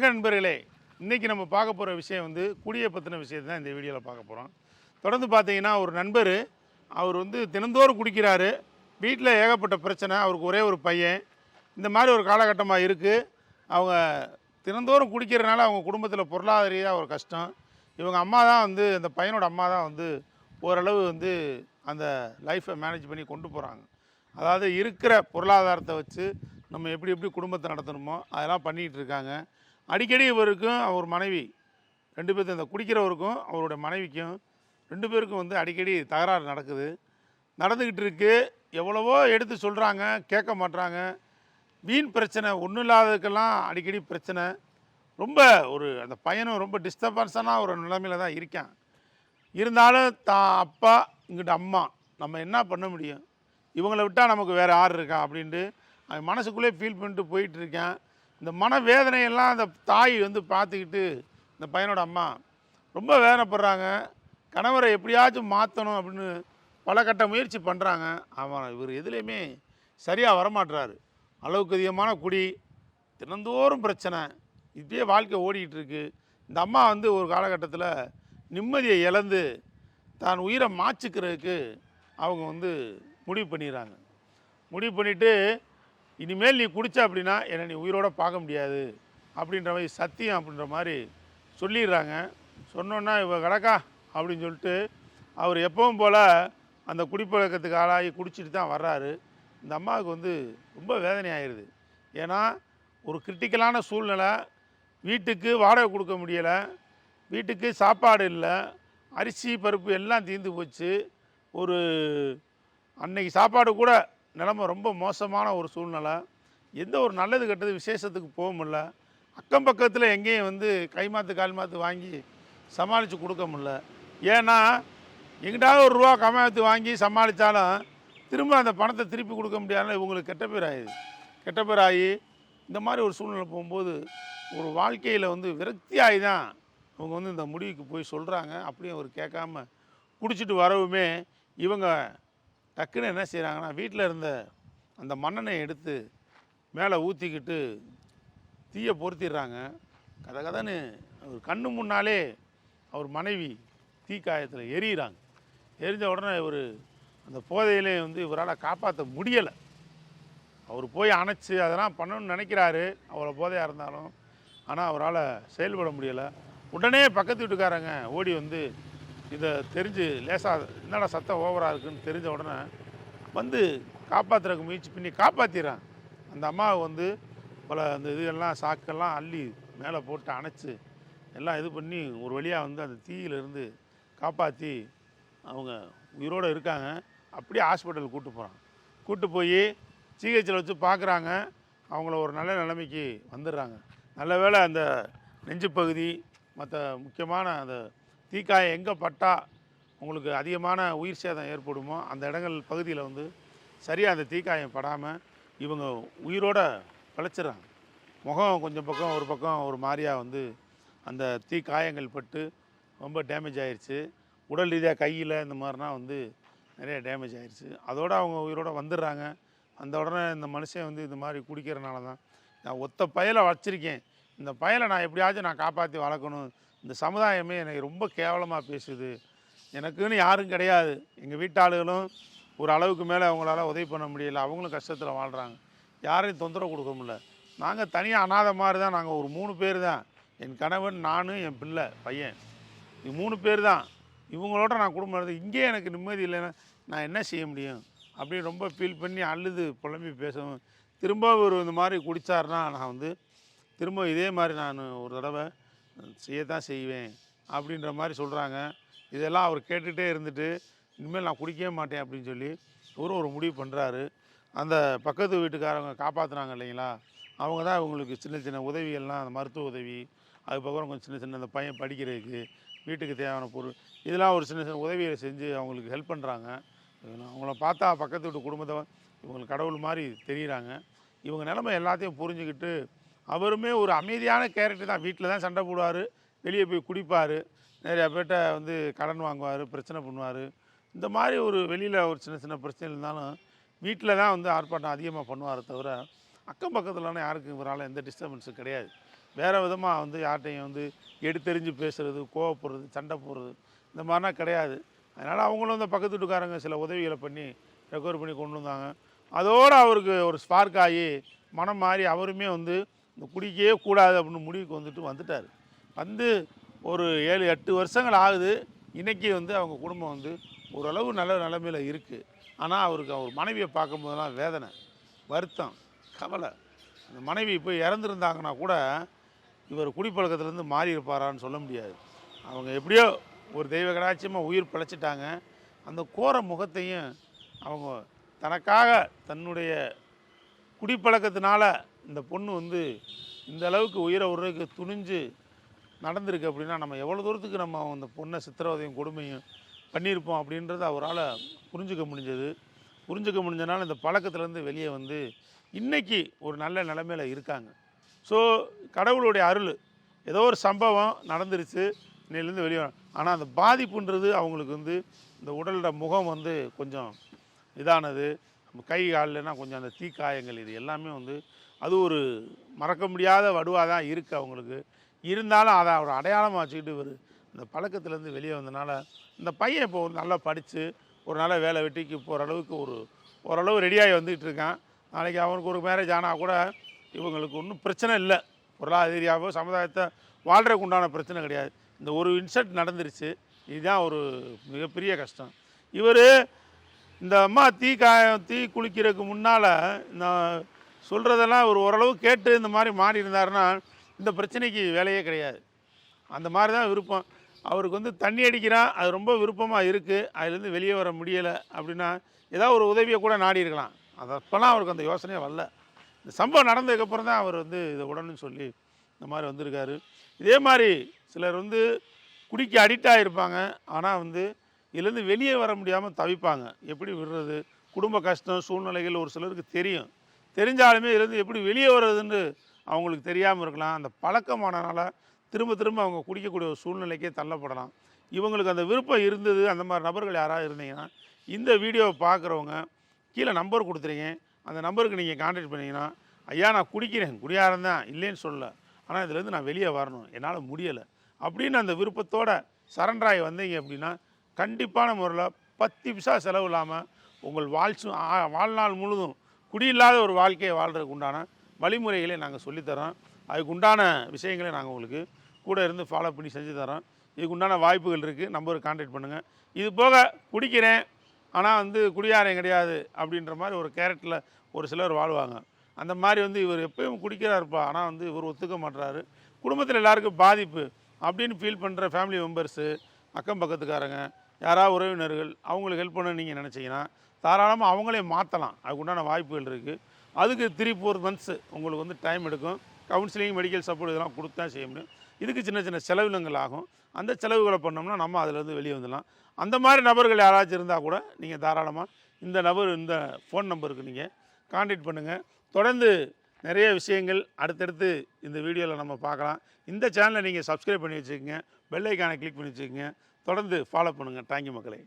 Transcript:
வணக்கம் நண்பர்களே. இன்றைக்கி நம்ம பார்க்க போகிற விஷயம் வந்து குடியை பற்றின விஷயத்தை தான் இந்த வீடியோவில் பார்க்க போகிறோம் தொடர்ந்து பார்த்தீங்கன்னா ஒரு நண்பர் அவர் வந்து தினந்தோறும் குடிக்கிறாரு. வீட்டில் ஏகப்பட்ட பிரச்சனை அவருக்கு ஒரே ஒரு பையன். இந்த மாதிரி ஒரு காலகட்டமாக இருக்குது அவங்க தினந்தோறும் குடிக்கிறனால அவங்க குடும்பத்தில் பொருளாதார ரீதியாக ஒரு கஷ்டம். இவங்க அம்மா தான் வந்து அந்த பையனோட அம்மா தான் வந்து ஓரளவு வந்து அந்த லைஃப்பை மேனேஜ் பண்ணி கொண்டு போகிறாங்க அதாவது இருக்கிற பொருளாதாரத்தை வச்சு நம்ம எப்படி எப்படி குடும்பத்தை நடத்தணுமோ அதெல்லாம் பண்ணிகிட்டு இருக்காங்க. அடிக்கடி இவருக்கும் அவர் மனைவி ரெண்டு பேர்த்து இந்த குடிக்கிறவருக்கும் அவருடைய மனைவிக்கும் ரெண்டு பேருக்கும் வந்து அடிக்கடி தகராறு நடக்குது. நடந்துக்கிட்டு இருக்கு. எவ்வளவோ எடுத்து சொல்கிறாங்க கேட்க மாட்றாங்க. வீண் பிரச்சனை ஒன்றும் இல்லாததுக்கெல்லாம் அடிக்கடி பிரச்சனை. ரொம்ப ஒரு அந்த பையனும் ரொம்ப டிஸ்டர்பன்ஸான ஒரு நிலைமையில தான் இருக்கான். இருந்தாலும் தான் அப்பா இங்கிட்ட அம்மா நம்ம என்ன பண்ண முடியும்? இவங்களை விட்டால் நமக்கு வேறு யார் இருக்கா? அப்படின்ட்டு அவன் மனசுக்குள்ளே ஃபீல் பண்ணிட்டு போயிட்டுருக்கேன் இந்த மன வேதனையெல்லாம் அந்த தாய் வந்து பார்த்துக்கிட்டு இந்த பையனோட அம்மா ரொம்ப வேதனைப்படுறாங்க. கணவரை எப்படியாச்சும் மாற்றணும் அப்படின்னு பல கட்ட முயற்சி பண்ணுறாங்க அவன் இவர் எதுலேயுமே சரியாக வரமாட்டுறாரு அளவுக்கு அதிகமான குடி தினந்தோறும் பிரச்சனை. இப்படியே வாழ்க்கை ஓடிக்கிட்டு இருக்கு இந்த அம்மா வந்து ஒரு காலகட்டத்தில் நிம்மதியை இழந்து தான் உயிரை மாச்சிக்கிறதுக்கு அவங்க வந்து முடிவு பண்ணிடுறாங்க. முடிவு பண்ணிவிட்டு இனிமேல் நீ குடித்த அப்படின்னா என்னை நீ உயிரோட பார்க்க முடியாது அப்படின்ற மாதிரி சத்தியம் அப்படின்ற மாதிரி சொல்லிடுறாங்க. சொன்னோன்னா இவ கிடக்கா? அப்படின்னு சொல்லிட்டு அவர் எப்பவும் போல் அந்த குடிப்பழக்கத்துக்கு ஆளாகி குடிச்சிட்டு தான் வர்றாரு. இந்த அம்மாவுக்கு வந்து ரொம்ப வேதனை ஆயிடுது ஏன்னா ஒரு கிரிட்டிக்கலான சூழ்நிலை. வீட்டுக்கு வாடகை கொடுக்க முடியலை. வீட்டுக்கு சாப்பாடு இல்லை. அரிசி பருப்பு எல்லாம் தீர்ந்து போச்சு. ஒரு அன்னைக்கு சாப்பாடு கூட நிலமை ரொம்ப மோசமான ஒரு சூழ்நிலை. எந்த ஒரு நல்லது கெட்டது விசேஷத்துக்கு போக முடில அக்கம் பக்கத்தில் எங்கேயும் வந்து கை மாற்று கால் மாற்று வாங்கி சமாளித்து கொடுக்க முடில ஏன்னா எங்கிட்டாவது ஒரு ரூபா கமாத்து வாங்கி சமாளித்தாலும் திரும்ப அந்த பணத்தை திருப்பி கொடுக்க முடியாதுல இவங்களுக்கு கெட்ட பேர் ஆயிடுது. கெட்ட பேர் ஆகி இந்த மாதிரி ஒரு சூழ்நிலை போகும்போது ஒரு வாழ்க்கையில் வந்து விரக்தி ஆகி தான் அவங்க வந்து இந்த முடிவுக்கு போய் சொல்கிறாங்க அப்படியும் அவர் கேட்காம குடிச்சிட்டு வரவுமே இவங்க டக்குன்னு என்ன செய்கிறாங்கன்னா வீட்டில் இருந்த அந்த மண்ணெண்ணை எடுத்து மேலே ஊற்றிக்கிட்டு தீயை பொருத்திடுறாங்க கதை கதைன்னு அவர் கண்ணு முன்னாலே அவர் மனைவி தீக்காயத்தில் எரியிறாங்க. எரிஞ்ச உடனே இவர் அந்த போதையிலே வந்து இவரால் காப்பாற்ற முடியலை. அவர் போய் அணைச்சி அதெல்லாம் பண்ணணும்னு நினைக்கிறாரு. அவ்வளோ போதையாக இருந்தாலும். ஆனால் அவரால் செயல்பட முடியலை. உடனே பக்கத்து வீட்டுக்காரங்க ஓடி வந்து இதை தெரிஞ்சு லேசாக என்னடா சத்தம் ஓவராக இருக்குன்னு தெரிஞ்ச உடனே வந்து காப்பாற்றுறதுக்கு முயற்சி பண்ணி காப்பாற்றிடுறான் அந்த அம்மாவை வந்து பல அந்த இதெல்லாம் சாக்கெல்லாம் அள்ளி மேலே போட்டு அணைச்சி எல்லாம் இது பண்ணி ஒரு வழியாக வந்து அந்த தீயிலிருந்து காப்பாற்றி அவங்க உயிரோடு இருக்காங்க. அப்படியே ஹாஸ்பிட்டல் கூப்பிட்டு போகிறான் கூப்பிட்டு போய் சிகிச்சையில் வச்சு பார்க்குறாங்க அவங்கள ஒரு நல்ல நிலைமைக்கு வந்துடுறாங்க. நல்ல வேளை அந்த நெஞ்சு பகுதி மற்ற முக்கியமான அந்த தீக்காயம் எங்கே பட்டால் உங்களுக்கு அதிகமான உயிர் சேதம் ஏற்படுமோ அந்த இடங்கள் பகுதியில் வந்து சரியாக அந்த தீக்காயம் படாமல் இவங்க உயிரோட பிழைச்சிடுறாங்க. முகம் கொஞ்சம் பக்கம் ஒரு பக்கம் ஒரு மாதிரியாக வந்து அந்த தீ காயங்கள் பட்டு ரொம்ப டேமேஜ் ஆயிருச்சு. உடல் ரீதியாக கையில் இந்த மாதிரினா வந்து நிறைய டேமேஜ் ஆயிருச்சு. அதோடு அவங்க உயிரோடு வந்துடுறாங்க. அந்த உடனே இந்த மனுஷன் வந்து இந்த மாதிரி குடிக்கிறனால தான் நான் ஒத்த பயலை வச்சுருக்கேன். இந்த பயலை நான் எப்படியாச்சும் நான் காப்பாற்றி வளர்க்கணும். இந்த சமுதாயமே எனக்கு ரொம்ப கேவலமாக பேசுது. எனக்குன்னு யாரும் கிடையாது. எங்கள் வீட்டாளுகளும் ஒரு அளவுக்கு மேலே அவங்களால உதவி பண்ண முடியல. அவங்களும் கஷ்டத்தில் வாழ்கிறாங்க யாரையும் தொந்தரவு கொடுக்க முடியல. நாங்கள் தனியாக அனாதை மாதிரி தான் நாங்கள் ஒரு மூணு பேர் தான் என் கணவன் நான் என் பிள்ளை பையன். இது மூணு பேர் தான் இவங்களோட நான் குடும்பம் இருந்தது இங்கே எனக்கு நிம்மதி இல்லைன்னா நான் என்ன செய்ய முடியும்? அப்படின்னு ரொம்ப ஃபீல் பண்ணி அழுது புலம்பி பேசவும். திரும்ப ஒரு இந்த மாதிரி குடித்தாருன்னா நான் வந்து திரும்ப இதே மாதிரி நான் ஒரு தடவை செய்யத்தான் செய்வேன் அப்படின்ற மாதிரி சொல்கிறாங்க இதெல்லாம் அவர் கேட்டுகிட்டே இருந்துட்டு இனிமேல் நான் குடிக்கவே மாட்டேன் அப்படின்னு சொல்லி ஒரு ஒரு முடிவு பண்ணுறாரு அந்த பக்கத்து வீட்டுக்காரவங்க காப்பாற்றுனாங்க இல்லைங்களா? அவங்க தான் இவங்களுக்கு சின்ன சின்ன உதவிகள்லாம் அந்த மருத்துவ உதவி அதுக்கப்புறம் கொஞ்சம் சின்ன சின்ன அந்த பையன் படிக்கிறதுக்கு வீட்டுக்கு தேவையான பொருள் இதெல்லாம் ஒரு சின்ன சின்ன உதவியை செஞ்சு அவங்களுக்கு ஹெல்ப் பண்ணுறாங்க அவங்கள பார்த்தா பக்கத்து வீட்டு குடும்பத்தை இவங்களுக்கு கடவுள் மாதிரி தெரிகிறாங்க இவங்க நிலமை எல்லாத்தையும் புரிஞ்சுக்கிட்டு அவருமே ஒரு அமைதியான கேரக்டர் தான். வீட்டில் தான் சண்டை போடுவார் வெளியே போய் குடிப்பார் நிறையா பேர்கிட்ட வந்து கடன் வாங்குவார் பிரச்சனை பண்ணுவார். இந்த மாதிரி ஒரு வெளியில் ஒரு சின்ன சின்ன பிரச்சனை இருந்தாலும் வீட்டில் தான் வந்து ஆர்ப்பாட்டம் அதிகமாக பண்ணுவாரே தவிர அக்கம் பக்கத்துலனா யாருக்கும் இவரால் எந்த டிஸ்டர்பன்ஸும் கிடையாது. வேறு விதமாக வந்து யார்கிட்டையும் வந்து எடுத்தெறிஞ்சு பேசுகிறது கோவப்படுறது சண்டை போடுறது இந்த மாதிரிலாம் கிடையாது. அதனால் அவங்களும் இந்த பக்கத்து வீட்டுக்காரங்க சில உதவிகளை பண்ணி ரெக்கவர் பண்ணி கொண்டு வந்தாங்க. அதோடு அவருக்கு ஒரு ஸ்பார்க் ஆகி மனம் மாறி அவருமே வந்து இந்த குடிக்கவே கூடாது அப்படின்னு முடிவுக்கு வந்துட்டு வந்துட்டார். வந்து ஒரு ஏழு எட்டு வருஷங்கள் ஆகுது. இன்றைக்கி வந்து அவங்க குடும்பம் வந்து ஓரளவு நல்ல நிலமையில் இருக்குது ஆனால் அவருக்கு அவர் மனைவியை பார்க்கும்போதெல்லாம் வேதனை வருத்தம் கவலை. அந்த மனைவி போய் இறந்துருந்தாங்கன்னா கூட இவர் குடிப்பழக்கத்துலேருந்து மாறி இருப்பாரான்னு சொல்ல முடியாது. அவங்க எப்படியோ ஒரு தெய்வ கடாட்சியமாக உயிர் பிழைச்சிட்டாங்க. அந்த கோர முகத்தையும் அவங்க தனக்காக தன்னுடைய குடிப்பழக்கத்தினால இந்த பொண்ணு வந்து இந்த அளவுக்கு உயிரை விடுறதுக்கு துணிஞ்சு நடந்திருக்கு அப்படின்னா நம்ம எவ்வளோ தூரத்துக்கு நம்ம அந்த பொண்ணை சித்திரவதையும் கொடுமையும் பண்ணியிருப்போம் அப்படின்றத அவரால் புரிஞ்சுக்க முடிஞ்சது. புரிஞ்சுக்க முடிஞ்சனால இந்த பழக்கத்துலேருந்து வெளியே வந்து இன்றைக்கி ஒரு நல்ல நிலைமையில இருக்காங்க. ஸோ கடவுளுடைய அருள் ஏதோ ஒரு சம்பவம் நடந்துருச்சு இன்னிலேருந்து வெளியே ஆனால் அந்த பாதிப்புன்றது அவங்களுக்கு வந்து இந்த உடலோட முகம் வந்து கொஞ்சம் இதானது. நம்ம கை காலில்னா கொஞ்சம் அந்த தீக்காயங்கள் இது எல்லாமே வந்து அது ஒரு மறக்க முடியாத வடுவாக தான் இருக்குது அவங்களுக்கு. இருந்தாலும் அதை ஒரு அடையாளமாக வச்சுக்கிட்டு இவர் இந்த பழக்கத்துலேருந்து வெளியே வந்தனால இந்த பையன் இப்போ ஒரு நல்லா படித்து ஒரு நல்ல வேலை வெட்டிக்கு போகிற அளவுக்கு ஒரு ஓரளவு ரெடியாகி வந்துகிட்டு இருக்கான். நாளைக்கு அவனுக்கு ஒரு மேரேஜ் ஆனால் கூட இவங்களுக்கு ஒன்றும் பிரச்சனை இல்லை. பொருளாதார ரீதியாகவோ சமுதாயத்தை வாழ்கிறதுக்கு உண்டான பிரச்சனை கிடையாது. இந்த ஒரு இன்சிடென்ட் நடந்துருச்சு. இதுதான் ஒரு மிகப்பெரிய கஷ்டம். இவர் இந்த அம்மா தீ காயம் தீ குளிக்கிறதுக்கு முன்னால் நான் சொல்கிறதெல்லாம் ஒரு ஓரளவு கேட்டு இந்த மாதிரி மாறி இருந்தாருன்னா இந்த பிரச்சனைக்கு வேலையே கிடையாது. அந்த மாதிரி தான் விருப்பம். அவருக்கு வந்து தண்ணி அடிக்கிறான் அது ரொம்ப விருப்பமாக இருக்குது அதுலேருந்து வெளியே வர முடியலை அப்படின்னா ஏதாவது ஒரு உதவியை கூட நாடி இருக்கலாம். அது அப்போல்லாம் அவருக்கு அந்த யோசனையே வரல. இந்த சம்பவம் நடந்ததுக்கப்புறம் தான் அவர் வந்து இதை உடனே சொல்லி இந்த மாதிரி வந்திருக்காரு. இதே மாதிரி சிலர் வந்து குடிக்க அடிக்ட் ஆகிருப்பாங்க ஆனால் வந்து இதுலேருந்து வெளியே வர முடியாமல் தவிப்பாங்க. எப்படி விடுறது? குடும்ப கஷ்டம் சூழ்நிலைகள் ஒரு சிலருக்கு தெரியும். தெரிஞ்சாலுமே இதுலேருந்து எப்படி வெளியே வர்றதுன்னு அவங்களுக்கு தெரியாமல் இருக்கலாம். அந்த பழக்கமானனால திரும்ப திரும்ப அவங்க குடிக்கக்கூடிய ஒரு சூழ்நிலைக்கே தள்ளப்படலாம். இவங்களுக்கு அந்த விருப்பம் இருந்தது அந்த மாதிரி நபர்கள் யாராவது இருந்தீங்கன்னா இந்த வீடியோவை பார்க்குறவங்க கீழே நம்பர் கொடுத்துருக்கேன் அந்த நம்பருக்கு நீங்கள் கான்டாக்ட் பண்ணிங்கன்னா ஐயா நான் குடிக்கிறேன். குடியாரம் தான். இல்லைன்னு சொல்லல. ஆனால் இதுலேருந்து நான் வெளியே வரணும். என்னால் முடியலை. அப்படின்னு அந்த விருப்பத்தோட சரண்டராகி வந்தீங்க அப்படின்னா கண்டிப்பான முறையில் பத்து பிசா செலவு இல்லாமல் உங்கள் வாழ்ச்சும் வாழ்நாள் முழுதும் குடியில்லாத ஒரு வாழ்க்கையை வாழ்கிறதுக்கு உண்டான வழிமுறைகளை நாங்கள் சொல்லித்தரோம். அதுக்கு உண்டான விஷயங்களை நாங்கள் உங்களுக்கு கூட இருந்து ஃபாலோ பண்ணி செஞ்சு தரோம். இதுக்கு உண்டான வாய்ப்புகள் இருக்குது நம்பருக்கு கான்டாக்ட் பண்ணுங்கள் இது போக குடிக்கிறேன். ஆனால் வந்து குடியாரம் கிடையாது அப்படின்ற மாதிரி ஒரு கேரக்டரில் ஒரு சிலர் வாழ்வாங்க. அந்த மாதிரி வந்து இவர் எப்பயும் குடிக்கிறாருப்பா. ஆனால் வந்து இவர் ஒத்துக்க மாட்றாரு. குடும்பத்தில் எல்லாருக்கும் பாதிப்பு அப்படின்னு ஃபீல் பண்ணுற ஃபேமிலி மெம்பர்ஸு அக்கம் பக்கத்துக்காரங்க யாராவது உறவினர்கள் அவங்களுக்கு ஹெல்ப் பண்ண நீங்கள் நினச்சிங்கன்னா தாராளமாக அவங்களே மாற்றலாம் அதுக்கு உண்டான வாய்ப்புகள் இருக்குது அதுக்கு த்ரீ ஃபோர் மந்த்ஸு உங்களுக்கு வந்து டைம் எடுக்கும். கவுன்சிலிங் மெடிக்கல் சப்போர்ட் இதெல்லாம் கொடுத்து தான் செய்ய முடியும். இதுக்கு சின்ன சின்ன செலவினங்கள் ஆகும். அந்த செலவுகளை பண்ணோம்னா நம்ம அதிலேருந்து வெளியே வந்துடலாம். அந்த மாதிரி நபர்கள் யாராச்சும் இருந்தால் கூட நீங்கள் தாராளமாக இந்த நபர் இந்த ஃபோன் நம்பருக்கு நீங்கள் காண்டாக்ட் பண்ணுங்கள் தொடர்ந்து நிறைய விஷயங்கள் அடுத்தடுத்து இந்த வீடியோவில் நம்ம பார்க்கலாம். இந்த சேனலை நீங்கள் சப்ஸ்கிரைப் பண்ணி வச்சுக்கோங்க. பெல்லைக்கானை கிளிக் பண்ணி வச்சுக்கோங்க. தொடர்ந்து ஃபாலோ பண்ணுங்கள் தேங்க்யூ மக்களே.